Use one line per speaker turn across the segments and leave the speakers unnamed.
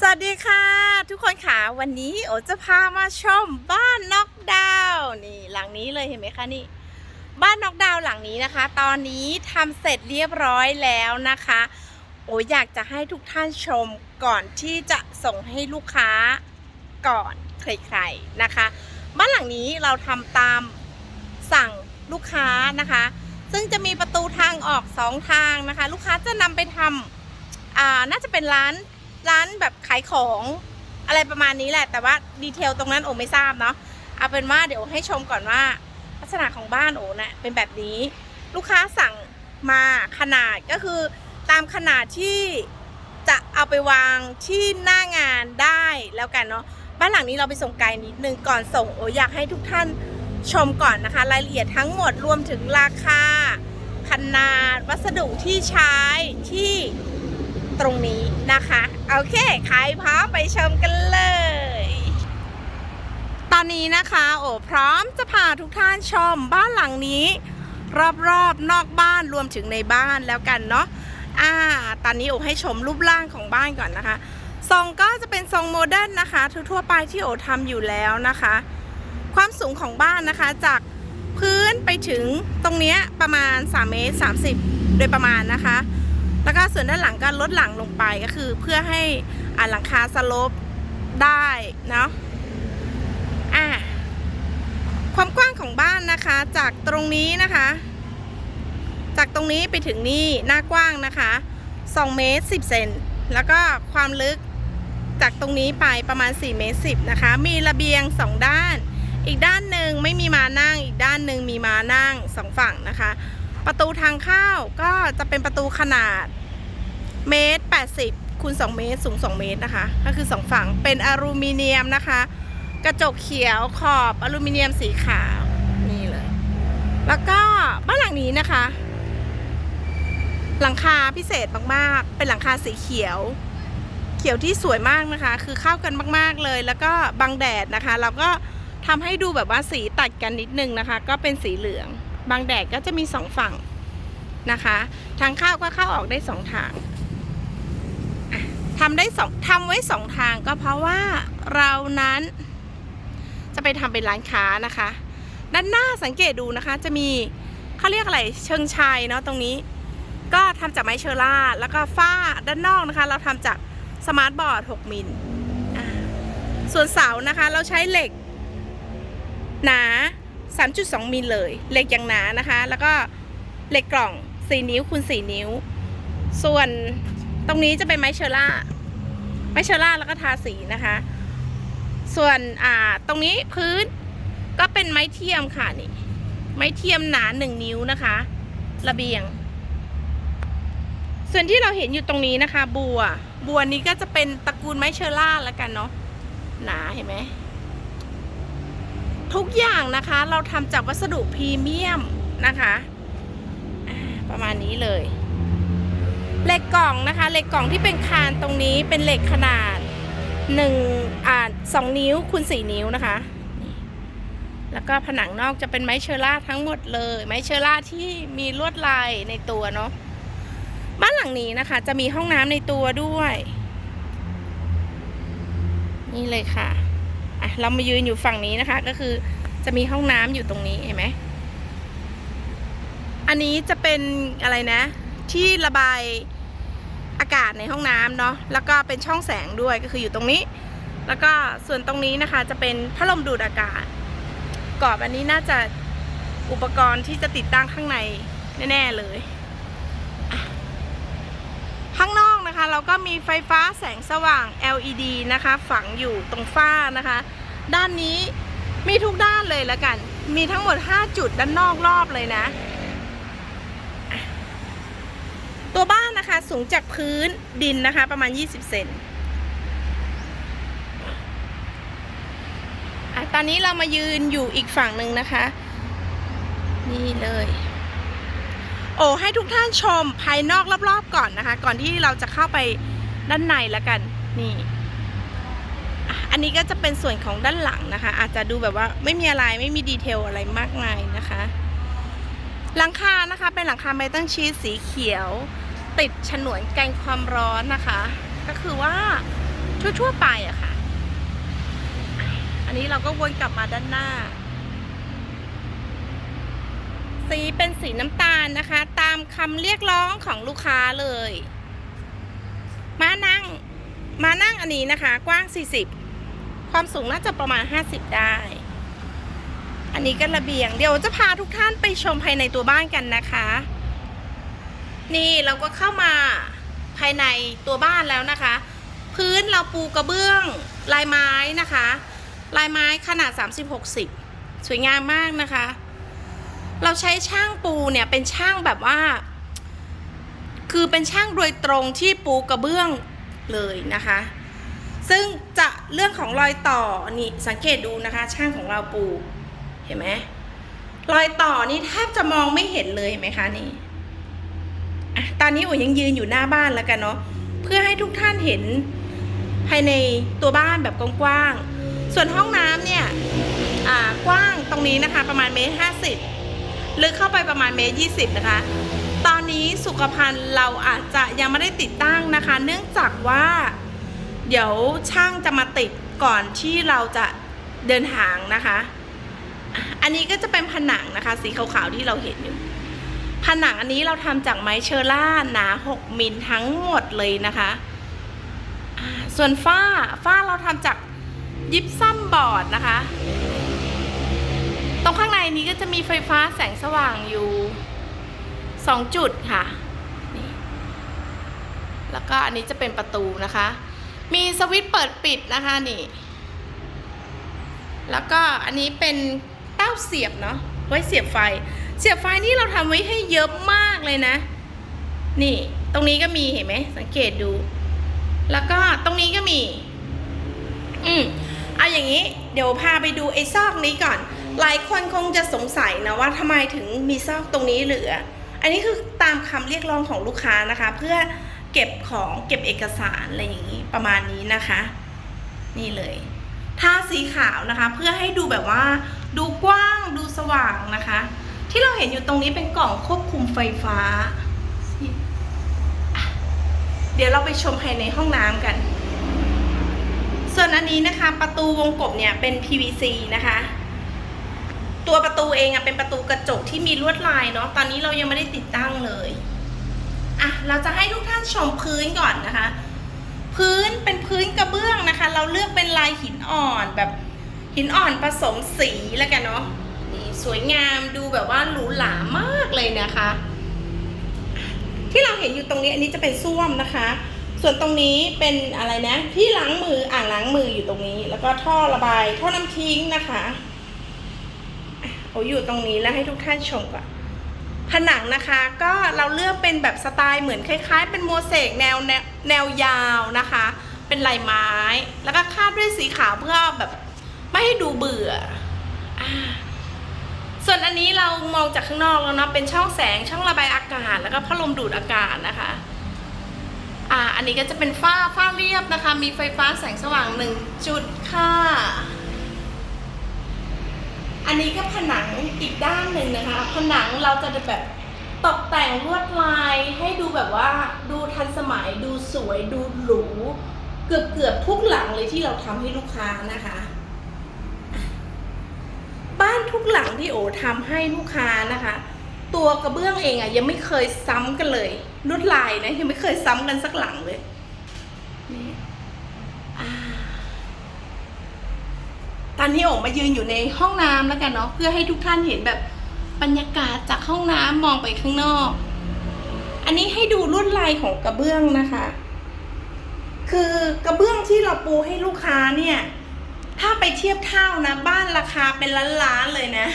สวัสดีค่ะ ทุกคนค่ะวันนี้โอจะพามาชมบ้านน็อกดาวน์นี่หลังนี้เลยเห็นไหมคะนี่บ้านน็อกดาวน์หลังนี้นะคะ ตอนนี้ทำเสร็จเรียบร้อยแล้วนะคะ โออยากจะให้ทุกท่านชมก่อนที่จะส่งให้ลูกค้าก่อนใครๆนะคะ บ้านหลังนี้เราทำตามสั่งลูกค้านะคะ ซึ่งจะมีประตูทางออกสองทางนะคะ ลูกค้าจะนำไปทำอ่าน่าจะเป็นร้าน ร้านแบบขายของอะไรประมาณนี้แหละ แต่ว่าดีเทลตรงนั้นโอไม่ทราบเนาะเอาเป็นว่าเดี๋ยวให้ชมก่อนว่าลักษณะของบ้านโอเนะ่ะเป็นแบบนี้ ลูกค้าสั่งมาขนาดก็คือตามขนาดที่จะเอาไปวางที่หน้างานได้แล้วกันเนาะบ้านหลังนี้เราไปส่งไกลนิดนึงก่อนส่งโออยากให้ทุกท่านชมก่อนนะคะ รายละเอียดทั้งหมดรวมถึงราคาขนาดวัสดุที่ใช้ที่ ตรงนี้นะคะ โอเคใครพร้อมไปชมกันเลย ตอนนี้นะคะโอ้พร้อมจะพาทุกท่านชมบ้านหลังนี้ รอบๆนอกบ้านรวมถึงในบ้านแล้วกันเนาะอ่า ตอนนี้โอให้ชมรูปร่างของบ้านก่อนนะคะทรงก็จะเป็นทรงโมเดิร์นนะคะทั่วๆไปที่โอทำอยู่แล้วนะคะ ความสูงของบ้านนะคะจากพื้นไปถึงตรงนี้ประมาณ3เมตร30 โดยประมาณนะคะ แล้วก็ส่วนด้านหลังก็ลดหลังลงไปก็คือเพื่อให้อ่าหลังคาสโลปได้เนาะอะความกว้างของบ้านนะคะ จากตรงนี้นะคะ จากตรงนี้ไปถึงนี่หน้ากว้างนะคะ2เมตร10เซนแล้วก็ความลึกจากตรงนี้ไปประมาณ4เมตร10นะคะ มีระเบียง 2 ด้าน อีกด้านหนึ่งไม่มีมานั่ง อีกด้านหนึ่งมีมานั่งสองฝั่งนะคะ ประตูทางเข้าก็จะเป็นประตูขนาดเมตร 80คูณ2เมตร สูง 2 เมตรนะคะ ก็คือ 2 ฝั่งเป็นอลูมิเนียมนะคะ กระจกเขียวขอบอลูมิเนียมสีขาว นี่เลย แล้วก็บ้านหลังนี้นะคะ หลังคาพิเศษมากๆ เป็นหลังคาสีเขียว เขียวที่สวยมากนะคะ คือเข้ากันมากๆเลย แล้วก็บังแดดนะคะ เราก็ทำให้ดูแบบว่าสีตัดกันนิดนึงนะคะ ก็เป็นสีเหลือง บางแดดก็จะมีสองฝั่งนะคะทางเข้าก็เข้าออกได้สองทางทำได้สองทำไว้สองทางก็เพราะว่าเรานั้น จะไปทำเป็นร้านค้านะคะ ด้านหน้าสังเกตดูนะคะ จะมีเขาเรียกอะไรเชิงชายเนาะตรงนี้ ก็ทำจากไม้เชอร่า แล้วก็ฝ้าด้านนอกนะคะ เราทำจากสมาร์ทบอร์ด 6 มิลส่วนเสานะคะ เราใช้เหล็ก หนา 3.2มิลเลยเหล็กอย่างหนานะคะ แล้วก็เหล็กกล่อง 4 นิ้วคูณ4นิ้ว ส่วนตรงนี้จะเป็นไม้เชอร่าไม้เชอร่าแล้วก็ทาสีนะคะ ส่วนอ่าตรงนี้พื้นก็เป็นไม้เทียมค่ะนี่ไม้เทียมหนา1นิ้วนะคะ ระเบียง ส่วนที่เราเห็นอยู่ตรงนี้นะคะ บัว บัวนี้ก็จะเป็นตระกูลไม้เชอร่าแล้วกันเนาะหนาเห็นไหม ทุกอย่างนะคะเราทำจากวัสดุพรีเมียมนะคะประมาณนี้เลยเหล็กกล่องนะคะเหล็กกล่องที่เป็นคานตรงนี้เป็นเหล็กขนาดหนึ่งอ่าสองนิ้วคูณสี่นิ้วนะคะ แล้วก็ผนังนอกจะเป็นไม้เชอร่าทั้งหมดเลย ไม้เชอร่าที่มีลวดลายในตัวเนาะบ้านหลังนี้นะคะจะมีห้องน้ำในตัวด้วย นี่เลยค่ะ เรามายืนอยู่ฝั่งนี้นะคะ ก็คือจะมีห้องน้ำอยู่ตรงนี้เห็นไหม อันนี้จะเป็นอะไรนะ ที่ระบายอากาศในห้องน้ำเนาะ แล้วก็เป็นช่องแสงด้วยก็คืออยู่ตรงนี้ แล้วก็ส่วนตรงนี้นะคะ จะเป็นพัดลมดูดอากาศ กรอบอันนี้น่าจะอุปกรณ์ที่จะติดตั้งข้างในแน่ๆเลย ข้างนอกนะคะ เราก็มีไฟฟ้าแสงสว่าง LED นะคะ ฝังอยู่ตรงฝ้านะคะ ด้านนี้มีทุกด้านเลยล้วกัน มีทั้งหมด 5 จุดด้านนอกรอบเลยนะ ตัวบ้านนะคะสูงจากพื้นดินนะคะ ประมาณ 20 เซนอะตอนนี้เรามายืนอยู่อีกฝั่งหนึ่งนะคะ นี่เลย โอ้ให้ทุกท่านชมภายนอกรอบๆก่อนนะคะ ก่อนที่เราจะเข้าไปด้านในแล้วกัน นี่ อันนี้ก็จะเป็นส่วนของด้านหลังนะคะ อาจจะดูแบบว่าไม่มีอะไรไม่มีดีเทลอะไรมากมายนะคะ หลังคานะคะ เป็นหลังคาเมทัลชีสสีเขียว ติดฉนวนกันความร้อนนะคะ ก็คือว่าทั่วๆไปอะค่ะ อันนี้เราก็วนกลับมาด้านหน้า สีเป็นสีน้ำตาลนะคะ ตามคำเรียกร้องของลูกค้าเลย มานั่งมานั่งอันนี้นะคะ กว้าง 40 ความสูงน่าจะประมาณ 50 ได้ อันนี้ก็ระเบียง เดี๋ยวจะพาทุกท่านไปชมภายในตัวบ้านกันนะคะ นี่เราก็เข้ามาภายในตัวบ้านแล้วนะคะ พื้นเราปูกระเบื้องลายไม้นะคะ ลายไม้ขนาด 30-60 สวยงามมากนะคะ เราใช้ช่างปูเนี่ยเป็นช่างแบบว่า คือเป็นช่างโดยตรงที่ปูกระเบื้องเลยนะคะ ซึ่งจะเรื่องของรอยต่อนี่สังเกตดูนะคะ ช่างของเราปูเห็นไหมรอยต่อนี่แทบจะมองไม่เห็นเลยเห็นไหมคะนี่อะตอนนี้อุ๋ยยังยืนอยู่หน้าบ้านแล้วกันเนาะเพื่อให้ทุกท่านเห็นภายในตัวบ้านแบบกว้างๆส่วนห้องน้ำเนี่ยกว้างตรงนี้นะคะ ประมาณเมตรห้าสิบลึกเข้าไปประมาณเมตรยี่สิบนะคะ ตอนนี้สุขภัณฑ์เราอาจจะยังไม่ได้ติดตั้งนะคะ เนื่องจากว่า เดี๋ยวช่างจะมาติดก่อนที่เราจะเดินทางนะคะ อันนี้ก็จะเป็นผนังนะคะ สีขาวๆที่เราเห็นอยู่ ผนังอันนี้เราทำจากไม้เชอร่าหนา 6 มิลทั้งหมดเลยนะคะส่วนฝ้าฝ้าเราทำจากยิปซัมบอร์ดนะคะ ตรงข้างในนี้ก็จะมีไฟฟ้าแสงสว่างอยู่2จุดค่ะ แล้วก็อันนี้จะเป็นประตูนะคะ มีสวิตช์เปิดปิดนะคะนี่ แล้วก็อันนี้เป็นเต้าเสียบเนาะไว้เสียบไฟ เสียบไฟนี่เราทำไว้ให้เยอะมากเลยนะ นี่ ตรงนี้ก็มีเห็นไหมสังเกตดู แล้วก็ตรงนี้ก็มี อืมเอาอย่างนี้ เดี๋ยวพาไปดูไอ้ซอกนี้ก่อน หลายคนคงจะสงสัยนะว่าทำไมถึงมีซอกตรงนี้เหลือ อันนี้คือตามคำเรียกร้องของลูกค้านะคะ เพื่อ เก็บของเก็บเอกสารอะไรอย่างนี้ประมาณนี้นะคะ นี่เลยทาสีขาวนะคะ เพื่อให้ดูแบบว่า ดูกว้างดูสว่างนะคะ ที่เราเห็นอยู่ตรงนี้เป็นกล่องควบคุมไฟฟ้า เดี๋ยวเราไปชมภายในห้องน้ำกัน ส่วนอันนี้นะคะ ประตูวงกบเนี่ยเป็น PVC นะคะตัวประตูเองอะเป็นประตูกระจกที่มีลวดลายเนาะตอนนี้เรายังไม่ได้ติดตั้งเลย อะเราจะให้ทุกท่านชมพื้นก่อนนะคะ พื้นเป็นพื้นกระเบื้องนะคะ เราเลือกเป็นลายหินอ่อนแบบหินอ่อนผสมสีแล้วกันเนาะนี่สวยงามดูแบบว่าหรูหรามากเลยนะคะ ที่เราเห็นอยู่ตรงนี้อันนี้จะเป็นส้วมนะคะ ส่วนตรงนี้เป็นอะไรนะ ที่ล้างมืออ่างล้างมืออยู่ตรงนี้ แล้วก็ท่อระบาย ท่อน้ำทิ้งนะคะอะโอ้อยู่ตรงนี้แล้วให้ทุกท่านชมก่อน ผนังนะคะก็เราเลือกเป็นแบบสไตล์เหมือนคล้ายๆ เป็นโมเสกแนวแนวแนวยาวนะคะ เป็นลายไม้ แล้วก็คาดด้วยสีขาวเพื่อแบบไม่ให้ดูเบื่ออส่วนอันนี้เรามองจากข้างนอกแล้วเนาะเป็นช่องแสงช่องระบายอากาศ แล้วก็พัดลมดูดอากาศนะคะอ่าอันนี้ก็จะเป็นฝ้าฝ้าเรียบนะคะ มีไฟฟ้าแสงสว่างหนึ่งจุดค่ะ อันนี้ก็ผนังอีกด้านหนึ่งนะคะ ผนังเราจะแบบตกแต่งลวดลายให้ดูแบบว่าดูทันสมัยดูสวยดูหรูเกือบเกือบทุกหลังเลยที่เราทำให้ลูกค้านะคะ บ้านทุกหลังที่โอทำให้ลูกค้านะคะ ตัวกระเบื้องเองอะยังไม่เคยซ้ำกันเลยลวดลายนะยังไม่เคยซ้ำกันสักหลังเลยนี่อ่า ตอนนี้โอมายืนอยู่ในห้องน้ำแล้วกันเนาะเพื่อให้ทุกท่านเห็นแบบบรรยากาศจากห้องน้ำมองไปข้างนอก อันนี้ให้ดูลวดลายของกระเบื้องนะคะ คือกระเบื้องที่เราปูให้ลูกค้าเนี่ย ถ้าไปเทียบเท่านะบ้านราคาเป็นล้านๆเลยนะ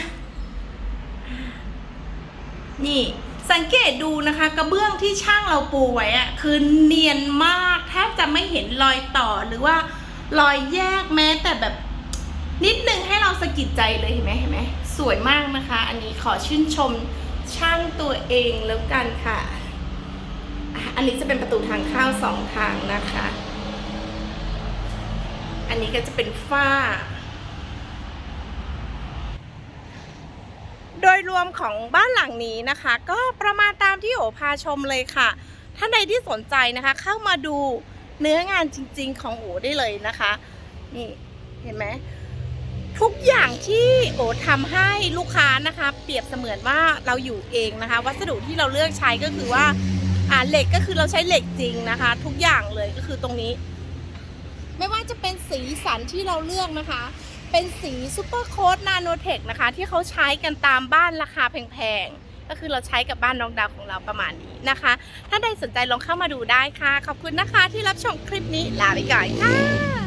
นี่สังเกตดูนะคะ กระเบื้องที่ช่างเราปูไว้อะคือเนียนมากแทบจะไม่เห็นรอยต่อหรือว่ารอยแยกแม้แต่แบบ นิดนึงให้เรา สะกิดใจเลยเห็นไหมเห็นไหมสวยมากนะคะ อันนี้ขอชื่นชมช่างตัวเองแล้วกันค่ะ อันนี้จะเป็นประตูทางเข้าสองทางนะคะ อันนี้ก็จะเป็นฝ้า โดยรวมของบ้านหลังนี้นะคะ ก็ประมาณตามที่โอพาชมเลยค่ะ ท่านใดที่สนใจนะคะ เข้ามาดูเนื้องานจริง ๆ ของโอได้เลยนะคะ นี่เห็นไหม ทุกอย่างที่โอทำให้ลูกค้านะคะ เปรียบเสมือนว่าเราอยู่เองนะคะ วัสดุที่เราเลือกใช้ก็คือว่าอ่าเหล็กก็คือเราใช้เหล็กจริงนะคะ ทุกอย่างเลยก็คือตรงนี้ ไม่ว่าจะเป็นสีสันที่เราเลือกนะคะ เป็นสีซูเปอร์โค้ดนาโนเทคนะคะ ที่เขาใช้กันตามบ้านราคาแพงๆ ก็คือเราใช้กับบ้านน้องดาวของเราประมาณนี้นะคะ ถ้าใดสนใจลองเข้ามาดูได้ค่ะ ขอบคุณนะคะที่รับชมคลิปนี้ลาไปก่อนค่ะ